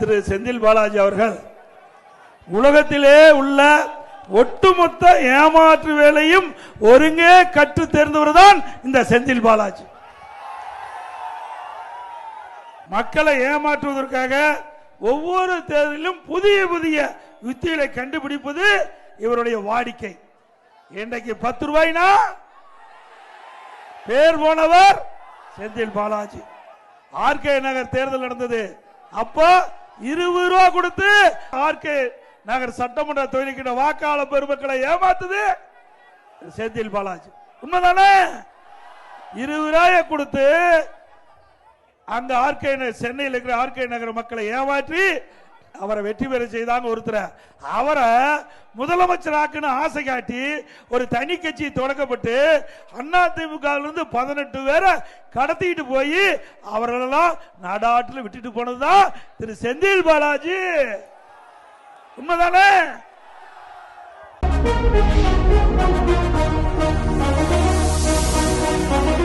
திரு செந்தில் பாலாஜி அவர்கள் உலகத்திலே உள்ள ஒட்டுமொத்த ஏமாற்று வேலையும் ஒருங்கே கற்று தேர்ந்தவர் தான் இந்த செந்தில் பாலாஜி. மக்களை ஏமாற்றுவதற்காக ஒவ்வொரு தேர்தலிலும் புதிய புதிய யுத்திகளை கண்டுபிடிப்பது இவருடைய வாடிக்கை. இன்றைக்கு பத்து ரூபாய்னா பேர் போனவர் செந்தில் பாலாஜி. ஆர்கே நகர் தேர்தல் நடந்தது. அப்போ இருபது ரூபா கொடுத்து ஆர்கே நகர் சட்டமன்ற தொகுதிக்கிட்ட வாக்காளர் பெருமக்களை ஏமாத்துது செந்தில் பாலாஜி. உண்மைதானே? இருபது ரூபாய கொடுத்து அங்க ஆர்கே சென்னையில் இருக்கிற ஆர்கே நகர மக்களை ஏமாற்றி அவரை வெற்றி பெற செய்தாங்க ஒருத்தரை. அவரை முதலமைச்சராக்குன்னு ஆசை காட்டி ஒரு தனி கட்சி தொடக்கப்பட்டு அண்ணா திமுகவிலிருந்து பதினெட்டு பேரை கடத்திட்டு போய் அவரெல்லாம் நாடாட்டில் விட்டுட்டு போனது தான் திரு செந்தில் பாலாஜி. உண்மைதானே?